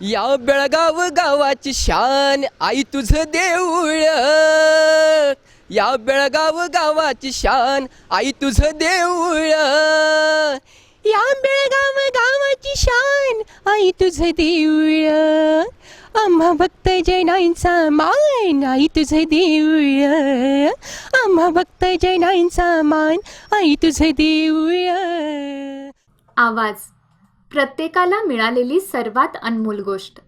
या बेळगाव गावाची शान आई तुझं देऊळ. या बेळगाव गावाची शान आई तुझं देऊळ. या बेळगाव गावाची शान आई तुझं देऊळ. आम्हा भक्त जैनांचा मान आई तुझं देऊळ. आम्हा भक्त जैनांचा मान आई तुझं देऊळ. आवाज. प्रत्येकाला मिळालेली सर्वात अनमोल गोष्ट.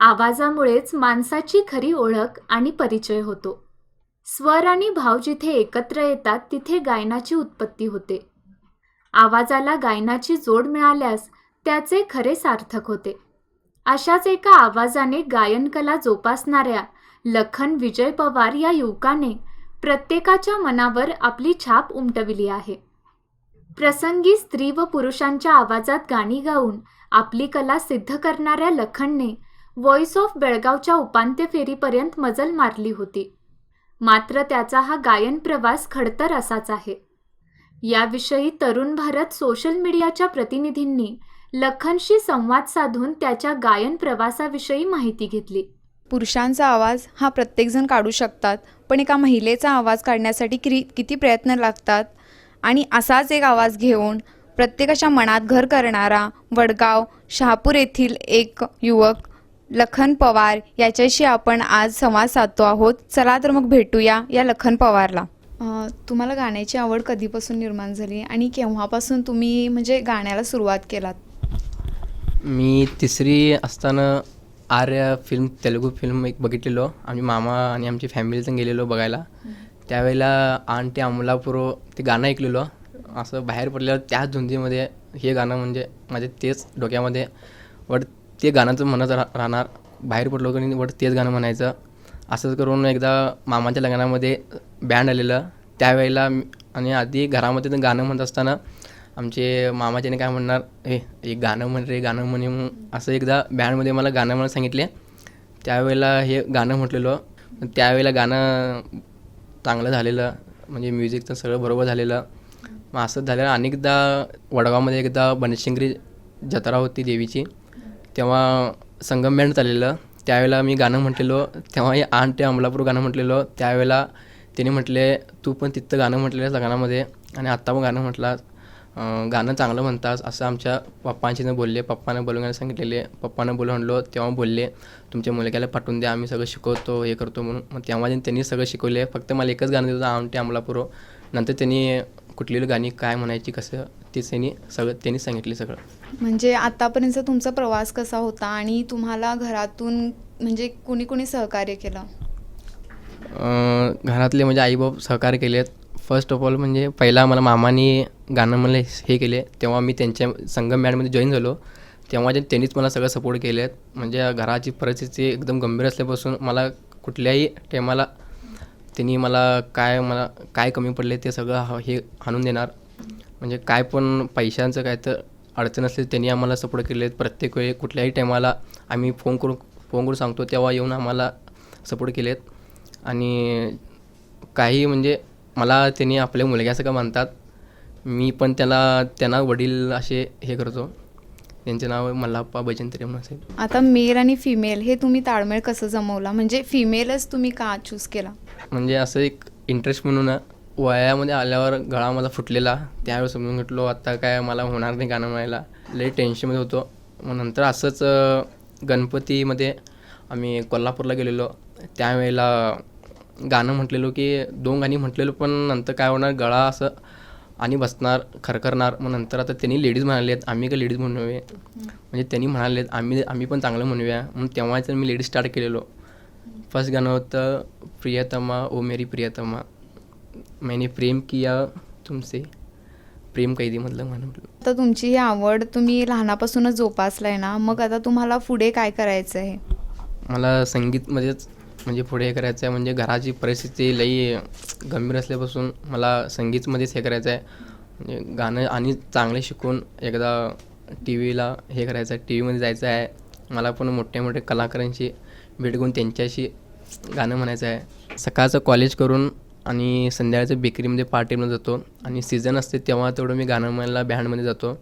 आवाजामुळेच माणसाची खरी ओळख आणि परिचय होतो. स्वर आणि भाव जिथे एकत्र येतात तिथे गायनाची उत्पत्ती होते. आवाजाला गायनाची जोड मिळाल्यास त्याचे खरे सार्थक होते. अशाच एका आवाजाने गायनकला जोपासणाऱ्या लखन विजय पवार या युवकाने प्रत्येकाच्या मनावर आपली छाप उमटविली आहे. प्रसंगी स्त्री व पुरुषांच्या आवाजात गाणी गाऊन आपली कला सिद्ध करणाऱ्या लखनने व्हॉइस ऑफ बेळगावच्या उपांत्य फेरीपर्यंत मजल मारली होती. मात्र त्याचा हा गायन प्रवास खडतर असाच आहे. याविषयी तरुण भारत सोशल मीडियाच्या प्रतिनिधींनी लखनशी संवाद साधून त्याच्या गायन प्रवासाविषयी माहिती घेतली. पुरुषांचा आवाज हा प्रत्येकजण काढू शकतात पण एका महिलेचा आवाज काढण्यासाठी किती किती प्रयत्न लागतात? आणि असाच एक आवाज घेऊन प्रत्येकाच्या मनात घर करणारा वडगाव शहापूर येथील एक युवक लखन पवार याच्याशी आपण आज संवाद साधतो आहोत. चला तर मग भेटूया या लखन पवारला. तुम्हाला गाण्याची आवड कधीपासून निर्माण झाली आणि केव्हापासून तुम्ही म्हणजे गाण्याला सुरुवात केलात? मी तिसरी असताना आर्य फिल्म तेलुगू फिल्म एक बघितलेलो. आम्ही मामा आणि आमची फॅमिलीतून गेलेलो बघायला. त्यावेळेला आंटी अमलापूर ते गाणं ऐकलेलो. असं बाहेर पडलेलं त्याच धुंदीमध्ये हे गाणं म्हणजे माझे तेच डोक्यामध्ये. वट ते गाणंचं म्हणत रा राहणार. बाहेर पडलो की वट तेच गाणं म्हणायचं. असंच करून एकदा मामाच्या लग्नामध्ये बँड आलेलं. त्यावेळेला मी- आणि आधी घरामध्ये ते गाणं म्हणत असताना आमचे मामाच्याने काय म्हणणार हे एक गाणं म्हण रे गाणं म्हणे मग. असं एकदा बँडमध्ये मला गाणं म्हणत सांगितले. त्यावेळेला हे गाणं म्हटलेलं. त्यावेळेला गाणं चांगलं झालेलं म्हणजे म्युझिकचं सगळं बरोबर झालेलं. मग असंच झालेलं अनेकदा वडगावमध्ये एकदा बनशिंगरी जत्रा होती देवीची. तेव्हा संगम बँड चाललेलं. त्यावेळेला मी गाणं म्हटलेलो तेव्हा हे आण ते अमलापूर गाणं म्हटलेलो. त्यावेळेला त्याने म्हटले तू पण तिथं गाणं म्हटलेलं लग्नामध्ये. आणि आत्ता पण गाणं म्हटलास गाणं चांगलं म्हणतास असं आमच्या पप्पांशी बोलले पप्पानं बोलून सांगितलेले. पप्पानं बोलून म्हणलो तेव्हा बोलले तुमच्या मुलग्याला पाठवून द्या आम्ही सगळं शिकवतो हे करतो म्हणून. मग तेव्हा त्यांनी सगळं शिकवले फक्त मला एकच गाणं देतं आमटे अमलापूर नंतर त्यांनी कुठली गाणी काय म्हणायची कसं तेच त्यांनी सगळं त्यांनी सांगितले सगळं. म्हणजे आतापर्यंतचा तुमचा प्रवास कसा होता आणि तुम्हाला घरातून म्हणजे कुणी कुणी सहकार्य केलं? घरातले म्हणजे आईबाप सहकार्य केलेत. फर्स्ट ऑफ ऑल म्हणजे पहिला मला मामाने गाणं मला हे केले. तेव्हा मी त्यांच्या संगम बँडमध्ये जॉईन झालो. तेव्हा जे त्यांनीच मला सगळं सपोर्ट केले आहेत म्हणजे घराची परिस्थिती एकदम गंभीर असल्यापासून मला कुठल्याही टायमाला त्यांनी मला काय मला काय कमी पडले ते सगळं हे आणून देणार. म्हणजे काय पण पैशांचं काय तर अडचण असली त्यांनी आम्हाला सपोर्ट केले आहेत प्रत्येक वेळी कुठल्याही टायमाला आम्ही फोन करून फोन करून सांगतो तेव्हा येऊन आम्हाला सपोर्ट केलेत. आणि काही म्हणजे मला त्यांनी आपल्या मुलग्यासारखं मानतात मी पण त्याला त्यांना वडील असे हे करतो. त्यांचे नाव मल्हाप्पा भजंत्री म्हणून असेल आता मेल आणि फिमेल हे तुम्ही ताळमेळ कसं जमवला? म्हणजे फिमेलच तुम्ही का चूज केला? म्हणजे असं एक इंटरेस्ट म्हणून वयामध्ये आल्यावर गळा माझा फुटलेला. त्यावेळेस समजून घेतलो आता काय मला होणार नाही गाणं म्हणायला. लई टेन्शनमध्ये होतो. मग नंतर असंच गणपतीमध्ये आम्ही कोल्हापूरला गेलेलो. त्यावेळेला गाणं म्हटलेलो की दोन गाणी म्हटलेलो पण नंतर काय होणार गळा असं आणि बसणार खरखरणार. मग नंतर आता त्यांनी लेडीज म्हणाले आम्ही का लेडीज म्हणूया? म्हणजे त्यांनी म्हणाले आम्ही आम्ही पण चांगलं म्हणूया. मग तेव्हाच मी लेडीज स्टार्ट केलेलो. फर्स्ट गाणं होतं प्रियतमा ओ मेरी प्रियतमा. मैंने प्रेम किया तुमसे. प्रेम कैदीमधलं म्हटलं. आता तुमची ही आवड तुम्ही लहानापासूनच जोपासलाय ना मग आता तुम्हाला पुढे काय करायचं आहे मला संगीतमध्येच म्हणजे पुढे हे करायचं आहे म्हणजे घराची परिस्थिती लई गंभीर असल्यापासून मला संगीतमध्येच हे करायचं आहे म्हणजे गाणं आणि चांगले शिकून एकदा टी व्हीला हे करायचं आहे टी व्हीमध्ये जायचं आहे मला पण मोठे मोठे कलाकारांशी भेट घेऊन त्यांच्याशी गाणं म्हणायचं आहे सकाळचं कॉलेज करून आणि संध्याकाळचं बेकरीमध्ये पार्टीमध्ये जातो. आणि सीझन असते तेव्हा तेवढं मी गाणं म्हणायला बँडमध्ये जातो.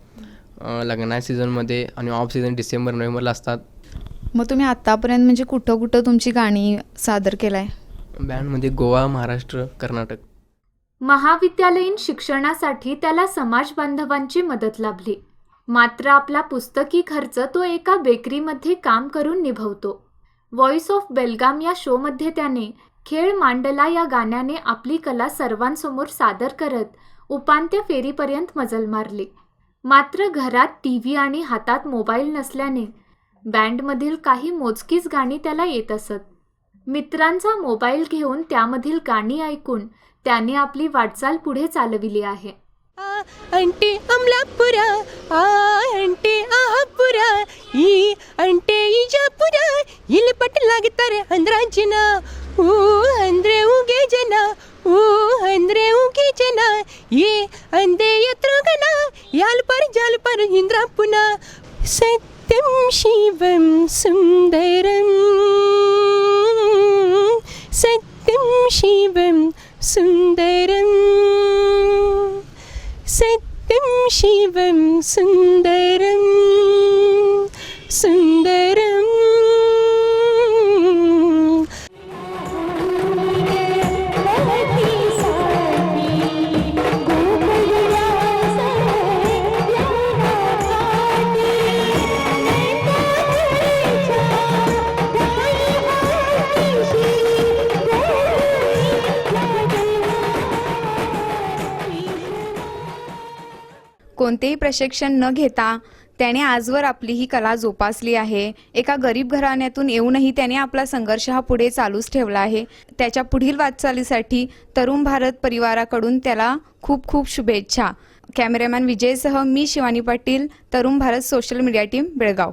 लग्ना सीझनमध्ये आणि ऑफ सीझन डिसेंबर नोव्हेंबरला असतात. मग तुम्ही आत्तापर्यंत म्हणजे कुठं कुठं तुमची गाणी सादर केलं आहे बँडमध्ये गोवा महाराष्ट्र कर्नाटक. महाविद्यालयीन शिक्षणासाठी त्याला समाज बांधवांची मदत लाभली. मात्र आपला पुस्तकी खर्च तो एका बेकरीमध्ये काम करून निभवतो. व्हॉइस ऑफ बेलगाम या शोमध्ये त्याने खेळ मांडला या गाण्याने आपली कला सर्वांसमोर सादर करत उपांत्य फेरीपर्यंत मजल मारली. मात्र घरात टी व्ही आणि हातात मोबाईल नसल्याने बँडमधील काही मोजकीच गाणी त्याला येत असत. मित्रांचा मोबाईल घेऊन त्यामधील गाणी ऐकून त्याने आपली वाटचाल पुढे चालविली आहे. अंटे अमलापुरा आ अंटे आहापुरा ई अंटे इजापुरा इलपट लागतारे ये നിത്യം ശിവം സുന്ദരം സത്യം ശിവം സുന്ദരം സത്യം ശിവം സുന്ദരം कोणतेही प्रशिक्षण न घेता त्याने आजवर आपली ही कला जोपासली आहे. एका गरीब घराण्यातून येऊनही त्याने आपला संघर्ष हा पुढे चालूच ठेवला आहे. त्याच्या पुढील वाटचालीसाठी तरुण भारत परिवाराकडून त्याला खूप खूप शुभेच्छा. कॅमेरामॅन विजयसह मी Shivani Patil Tarun Bharat social media team Belgaum.